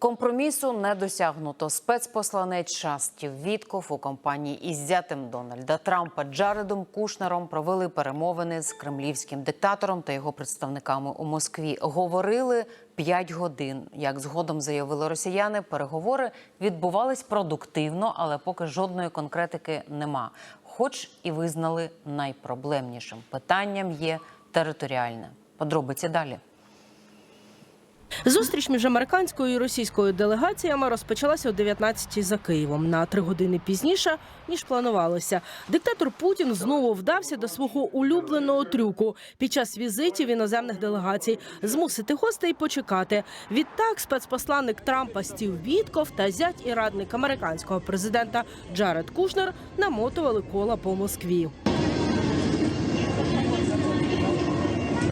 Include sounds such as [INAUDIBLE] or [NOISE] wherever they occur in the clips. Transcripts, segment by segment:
Компромісу не досягнуто. Спецпосланець США Вітков у компанії із зятем Дональда Трампа Джаредом Кушнером провели перемовини з кремлівським диктатором та його представниками у Москві. Говорили 5 годин. Як згодом заявили росіяни, переговори відбувались продуктивно, але поки жодної конкретики нема. Хоч і визнали найпроблемнішим питанням є територіальне. Подробиці далі. Зустріч між американською і російською делегаціями розпочалася о 19-й за Києвом на три години пізніше ніж планувалося. Диктатор Путін знову вдався до свого улюбленого трюку під час візитів іноземних делегацій змусити гостей почекати. Відтак спецпосланник Трампа Стів Вітков та зять і радник американського президента Джаред Кушнер намотували кола по Москві.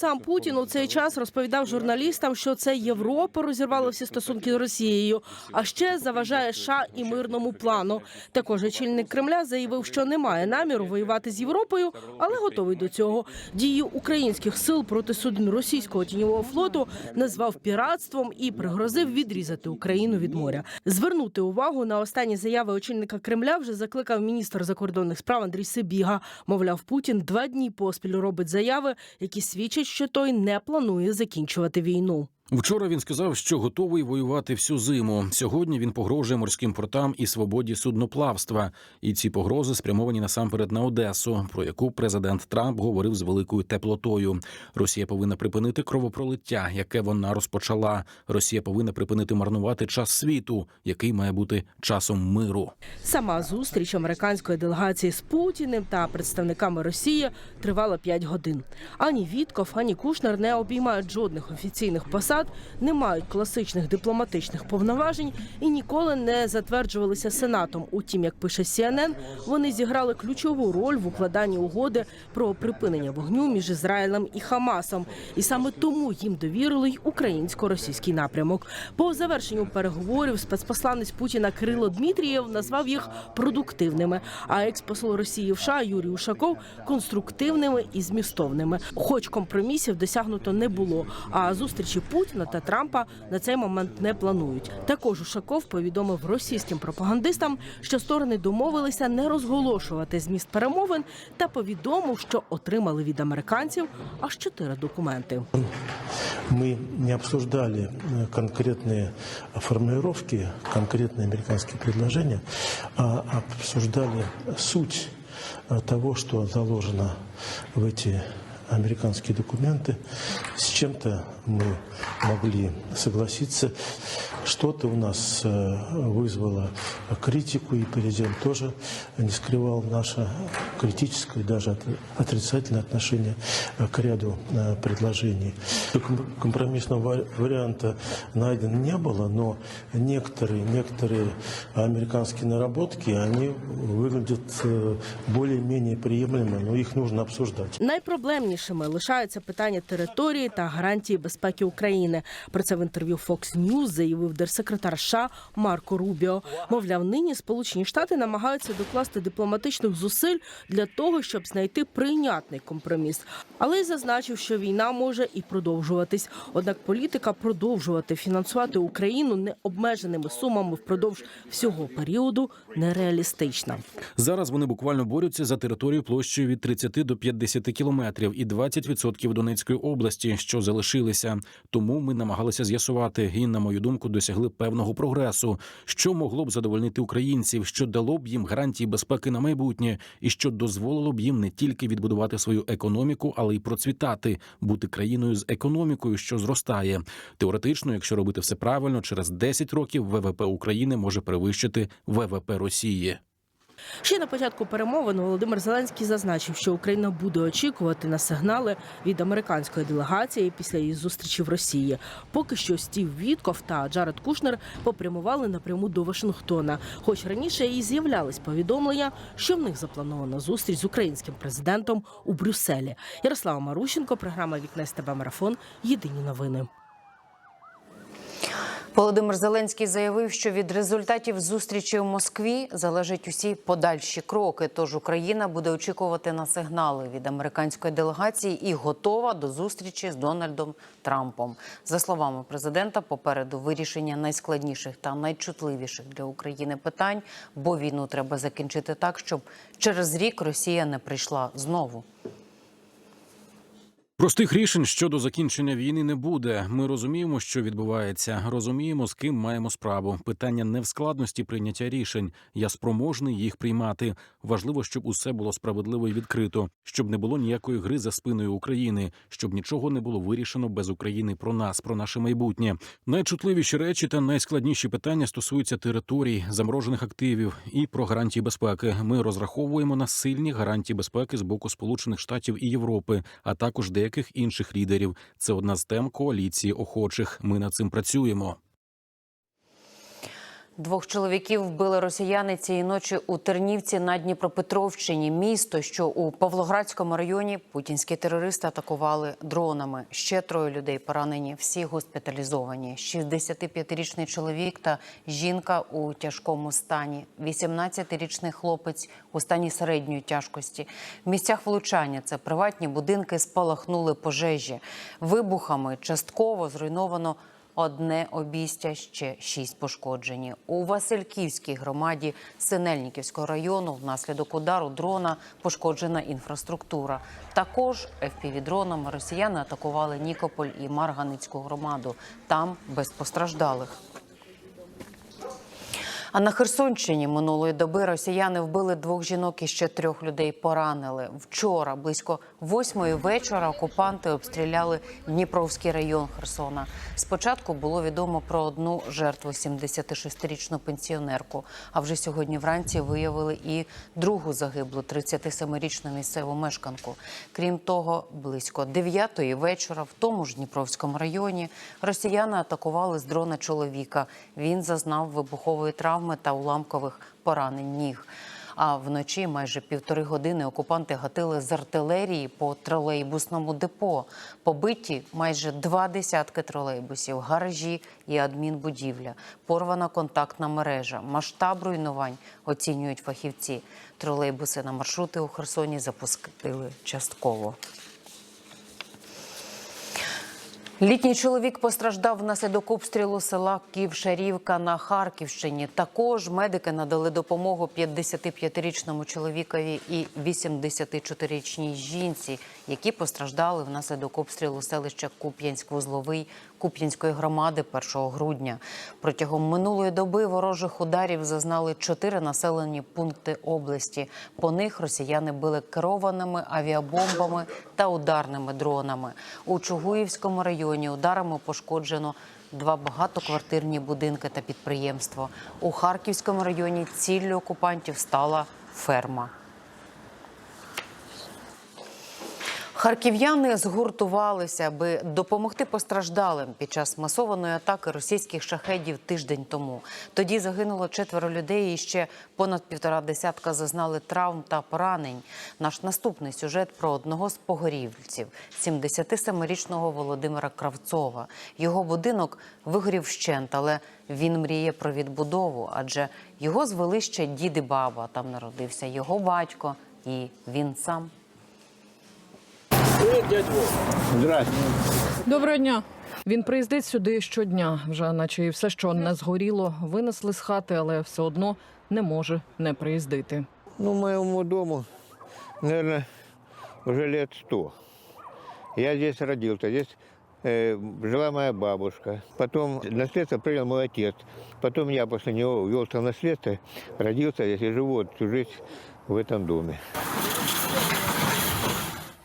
Сам Путін у цей час розповідав журналістам, що це Європа розірвала всі стосунки з Росією, а ще заважає США і мирному плану. Також очільник Кремля заявив, що немає наміру воювати з Європою, але готовий до цього. Дії українських сил проти суден російського тіньового флоту назвав піратством і пригрозив відрізати Україну від моря. Звернути увагу на останні заяви очільника Кремля вже закликав міністр закордонних справ Андрій Сибіга. Мовляв, Путін два дні поспіль робить заяви, які свідчать, що той не планує закінчувати війну. Вчора він сказав, що готовий воювати всю зиму. Сьогодні він погрожує морським портам і свободі судноплавства. І ці погрози спрямовані насамперед на Одесу, про яку президент Трамп говорив з великою теплотою. Росія повинна припинити кровопролиття, яке вона розпочала. Росія повинна припинити марнувати час світу, який має бути часом миру. Сама зустріч американської делегації з Путіним та представниками Росії тривала 5 годин. Ані Вітков, ані Кушнер не обіймають жодних офіційних посад, не мають класичних дипломатичних повноважень і ніколи не затверджувалися сенатом. Утім, як пише CNN, вони зіграли ключову роль в укладанні угоди про припинення вогню між Ізраїлем і Хамасом. І саме тому їм довірили й українсько-російський напрямок. По завершенню переговорів спецпосланець Путіна Кирило Дмитрієв назвав їх продуктивними. А експосол Росії в США Юрій Ушаков конструктивними і змістовними. Хоч компромісів досягнуто не було. А зустрічі Путіна та Трампа на цей момент не планують. Також Ушаков повідомив російським пропагандистам, що сторони домовилися не розголошувати зміст перемовин, та повідомив, що отримали від американців аж чотири документи. Мы не обсуждали э, конкретные формулировки, конкретные американские предложения, а обсуждали суть э, того, что заложено в эти американские документы. С чем-то мы могли согласиться. Что-то у нас э, вызвало критику, и президент тоже не скрывал наше критическое, даже от- отрицательное отношение э, к ряду э, предложений. Ком- Компромиссного ва- варианта найдено не было, но некоторые, некоторые американские наработки, они выглядят э, более-менее приемлемо, но их нужно обсуждать. Найпроблемнішими лишаються питання території та гарантії безпеки України. Про це в інтерв'ю Fox News заявив держсекретар США Марко Рубіо. Мовляв, нині Сполучені Штати намагаються докласти дипломатичних зусиль для того, щоб знайти прийнятний компроміс. Але й зазначив, що війна може і продовжуватись. Однак політика продовжувати фінансувати Україну необмеженими сумами впродовж всього періоду нереалістична. Зараз вони буквально борються за територію площею від 30 до 50 кілометрів і 20% Донецької області, що залишилися. Тому ми намагалися з'ясувати і, на мою думку, досягли певного прогресу, що могло б задовольнити українців, що дало б їм гарантії безпеки на майбутнє, і що дозволило б їм не тільки відбудувати свою економіку, але й процвітати, бути країною з економікою, що зростає. Теоретично, якщо робити все правильно, через 10 років ВВП України може перевищити ВВП Росії. Ще на початку перемовин Володимир Зеленський зазначив, що Україна буде очікувати на сигнали від американської делегації після її зустрічі в Росії. Поки що Стів Вітков та Джаред Кушнер попрямували напряму до Вашингтона. Хоч раніше і з'являлись повідомлення, що в них запланована зустріч з українським президентом у Брюсселі. Ярослава Марущенко, програма Вікне з тебе марафон. Єдині новини. Володимир Зеленський заявив, що від результатів зустрічі в Москві залежать усі подальші кроки. Тож Україна буде очікувати на сигнали від американської делегації і готова до зустрічі з Дональдом Трампом. За словами президента, попереду вирішення найскладніших та найчутливіших для України питань, бо війну треба закінчити так, щоб через рік Росія не прийшла знову. Простих рішень щодо закінчення війни не буде. Ми розуміємо, що відбувається. Розуміємо, з ким маємо справу. Питання не в складності прийняття рішень. Я спроможний їх приймати. Важливо, щоб усе було справедливо і відкрито, щоб не було ніякої гри за спиною України, щоб нічого не було вирішено без України про нас, про наше майбутнє. Найчутливіші речі та найскладніші питання стосуються територій, заморожених активів і про гарантії безпеки. Ми розраховуємо на сильні гарантії безпеки з боку Сполучених Штатів і Європи, а також деяких інших лідерів. Це одна з тем коаліції охочих. Ми над цим працюємо. Двох чоловіків вбили росіяни цієї ночі у Тернівці на Дніпропетровщині. Місто, що у Павлоградському районі путінські терористи атакували дронами. Ще троє людей поранені, всі госпіталізовані. 65-річний чоловік та жінка у тяжкому стані. 18-річний хлопець у стані середньої тяжкості. В місцях влучання це приватні будинки спалахнули пожежі. Вибухами частково зруйновано Одне обійстя ще шість пошкоджені у Васильківській громаді Синельниківського району. Внаслідок удару дрона пошкоджена інфраструктура. Також FPV-дронами росіяни атакували Нікополь і Марганицьку громаду. Там без постраждалих. А на Херсонщині минулої доби росіяни вбили двох жінок і ще трьох людей поранили. Вчора близько восьмої вечора окупанти обстріляли Дніпровський район Херсона. Спочатку було відомо про одну жертву 76-річну пенсіонерку. А вже сьогодні вранці виявили і другу загиблу 37-річну місцеву мешканку. Крім того, близько 9-ї вечора в тому ж Дніпровському районі росіяни атакували з дрона чоловіка. Він зазнав вибухової травми та уламкових поранень ніг. А вночі майже півтори години окупанти гатили з артилерії по тролейбусному депо. Побиті майже два десятки тролейбусів, гаражі і адмінбудівля, порвана контактна мережа. Масштаб руйнувань оцінюють фахівці. Тролейбуси на маршрути у Херсоні запустили частково. Літній чоловік постраждав внаслідок обстрілу села Ківшарівка на Харківщині. Також медики надали допомогу 55-річному чоловікові і 84-річній жінці, які постраждали внаслідок обстрілу селища Куп'янськ-Вузловий Куп'янської громади 1 грудня. Протягом минулої доби ворожих ударів зазнали чотири населені пункти області. По них росіяни били керованими авіабомбами та ударними дронами. У Чугуївському районі ударами пошкоджено два багатоквартирні будинки та підприємство. У Харківському районі ціллю окупантів стала ферма. Харків'яни згуртувалися, аби допомогти постраждалим під час масованої атаки російських шахедів тиждень тому. Тоді загинуло четверо людей, і ще понад півтора десятка зазнали травм та поранень. Наш наступний сюжет про одного з погорівців – 77-річного Володимира Кравцова. Його будинок вигорів вщент, але він мріє про відбудову, адже його звели ще дід і баба. Там народився його батько і він сам. Доброго дня. Він приїздить сюди щодня, вже наче і все, що не згоріло, винесли з хати, але все одно не може не приїздити. Ну, моему дому, наверное, уже лет сто. Я здесь родился, здесь э, жила моя бабушка. Потом наследство принял мой отец. Потом я после него ввелся в наследство, родился здесь и живу всю жизнь в этом доме.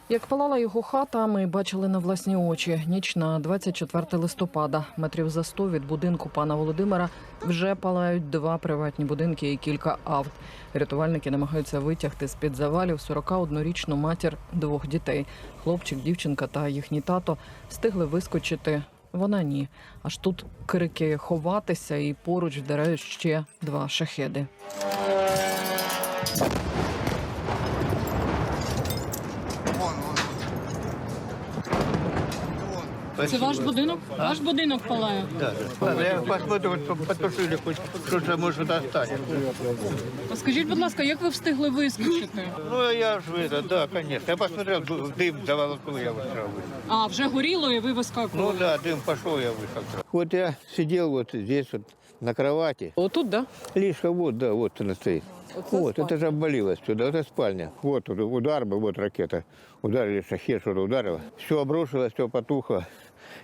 Як палала його хата, ми бачили на власні очі. Ніч на 24 листопада. Метрів за 100 від будинку пана Володимира вже палають два приватні будинки і кілька авт. Рятувальники намагаються витягти з під завалів 41-річну матір двох дітей. Хлопчик, дівчинка та їхній тато встигли вискочити. Вона ні. Аж тут крики ховатися, і поруч вдарають ще два шахеди. Це ваш будинок? Ваш будинок палає. Да, да. Ладно, я посмотрю, вот чтоб потушили, хоть что-то может остаться. А Скажіть, будь ласка, як ви встигли вискочити? Ну, я же это, да, конечно. Я посмотрел, ду- дым заволокло, я вышел. А, вже горіло і ви вискакували. Ну да, дым пошел, я вышел. Вот я сидел вот здесь вот на кровати. Отут, да? Лишка вот, да, вот она стоит. вот, это же обвалилось сюда, это спальня. Вот тут удар был, вот ракета. Ударили, шахет что-то ударило. Все обрушилось, все потухло.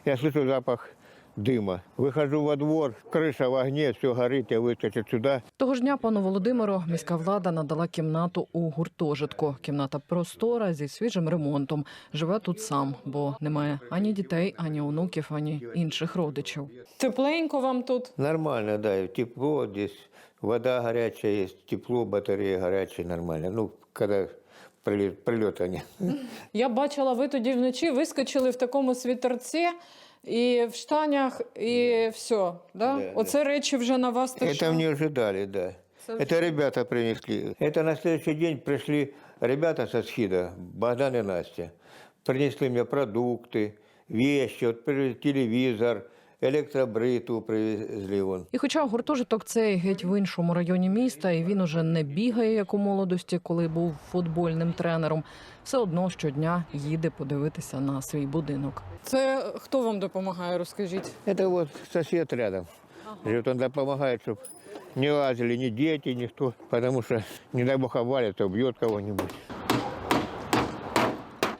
Я слышу запах дыма. Выхожу во двор, крыша в огне, все горит, я выскочил сюда. Того ж дня пану Володимиру міська влада надала кімнату у гуртожитку. Кімната простора зі свіжим ремонтом. Живе тут сам, бо немає ані дітей, ані онуків, ані інших родичів. Тепленько вам тут. Нормально, да, и тепло здесь, вода горячая есть, тепло, батарея горячая, нормально. Ну, когда прилет, прилета нет. Я бачила, ви тоді вночі вискочили в такому світерці і в штанях, і все. Да? Да, Оце речі вже на вас так Это не ожидали, да. Это ребята принесли. Это на следующий день пришли ребята со СХИДа, Богдан и Настя. Принесли мне продукты, вещи, вот привезли телевизор, электробриту привезли вон. І хоча гуртожиток цей геть в іншому районі міста, і він уже не бігає, як у молодості, коли був футбольним тренером, все одно щодня їде подивитися на свій будинок. Це хто вам допомагає, розкажіть? Это вот сосед рядом. Живет, он да помогает, чтобы не лазили ни дети, никто, потому что, не дай бог, обвалится, убьет кого-нибудь.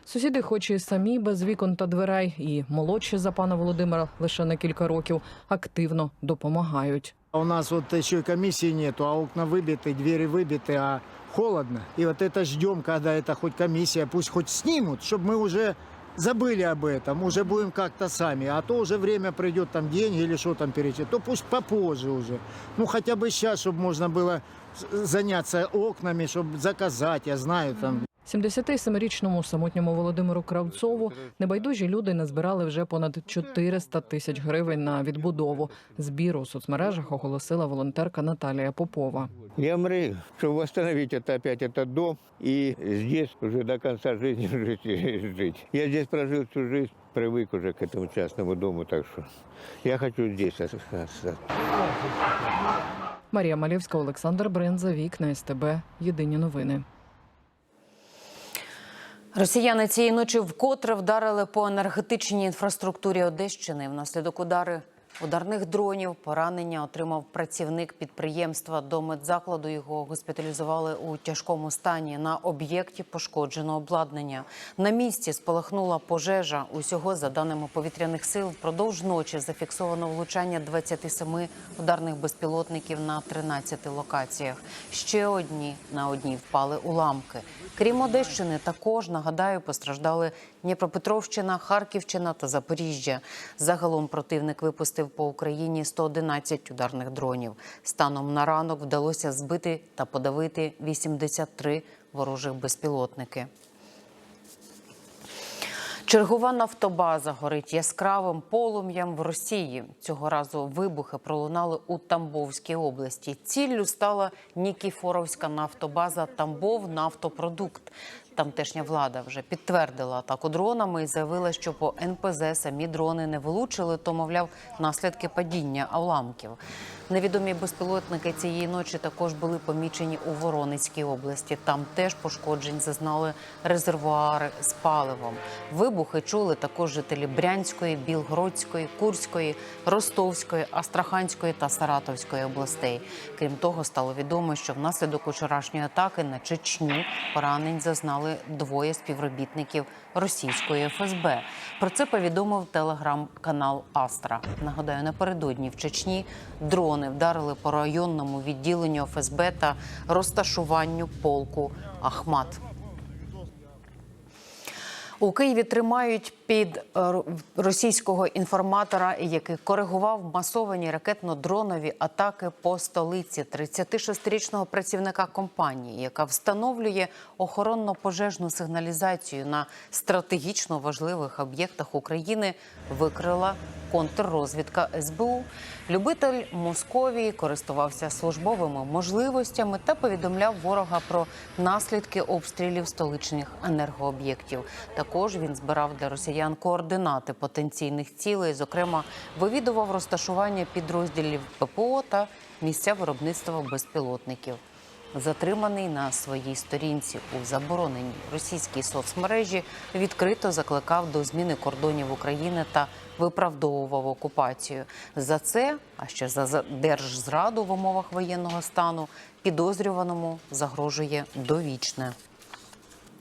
Сусіди, хоч і самі без вікон та дверей, і молодші за пана Володимира лише на кілька років, активно допомагають. А У нас вот еще и комиссии нету, а окна выбиты, двери выбиты, а холодно. И вот это ждем, когда это хоть комиссия, пусть хоть снимут, чтобы мы уже забыли об этом, уже будем как-то сами. А то уже время придет, там деньги или что там перечислить, то пусть попозже уже. Ну хотя бы сейчас, чтобы можно было с- заняться окнами, чтобы заказать, я знаю там. 77-річному самотньому Володимиру Кравцову небайдужі люди назбирали вже понад 400 тисяч гривень на відбудову. Збір у соцмережах оголосила волонтерка Наталія Попова. Я мрію, чтобы восстановить это опять этот дом и здесь уже до конца жизни [LAUGHS] жить. и жить. Я здесь прожил всю жизнь, привык уже к этому частному дому, так что я хочу здесь остаться. Марія Малєвська, Олександр Бренза, Вікна СТБ. Єдині новини. Росіяни цієї ночі вкотре вдарили по енергетичній інфраструктурі Одещини. Внаслідок удари ударних дронів поранення отримав працівник підприємства. До медзакладу його госпіталізували у тяжкому стані. На об'єкті пошкоджено обладнання. На місці спалахнула пожежа. Усього, за даними повітряних сил, впродовж ночі зафіксовано влучання 27 ударних безпілотників на 13 локаціях. Ще одні на одній впали уламки. Крім Одещини, також нагадаю, постраждали Дніпропетровщина, Харківщина та Запоріжжя. Загалом противник випустив по Україні 111 ударних дронів. Станом на ранок вдалося збити та подавити 83 ворожих безпілотники. Чергова нафтобаза горить яскравим полум'ям в Росії. Цього разу вибухи пролунали у Тамбовській області. Ціллю стала Нікіфоровська нафтобаза Тамбов нафтопродукт. Тамтешня влада вже підтвердила атаку дронами і заявила, що по НПЗ самі дрони не влучили, то мовляв наслідки падіння уламків. Невідомі безпілотники цієї ночі також були помічені у Воронецькій області. Там теж пошкоджень зазнали резервуари з паливом. Вибухи чули також жителі Брянської, Білгородської, Курської, Ростовської, Астраханської та Саратовської областей. Крім того, стало відомо, що внаслідок учорашньої атаки на Чечню поранень зазнали двоє співробітників російської ФСБ. Про це повідомив телеграм-канал Астра. Нагадаю, напередодні в Чечні дрони вдарили по районному відділенню ФСБ та розташуванню полку Ахмат. У Києві тримають під е, російського інформатора, який коригував масовані ракетно-дронові атаки по столиці 36-річного працівника компанії, яка встановлює охоронно-пожежну сигналізацію на стратегічно важливих об'єктах України, викрила контррозвідка СБУ. Любитель Московії користувався службовими можливостями та повідомляв ворога про наслідки обстрілів столичних енергооб'єктів. Також він збирав для росіян росіян координати потенційних цілей. Зокрема, вивідував розташування підрозділів ППО та місця виробництва безпілотників. Затриманий на своїй сторінці у забороненій російській соцмережі відкрито закликав до зміни кордонів України та виправдовував окупацію. За це, а ще за за держзраду в умовах воєнного стану, підозрюваному загрожує довічне.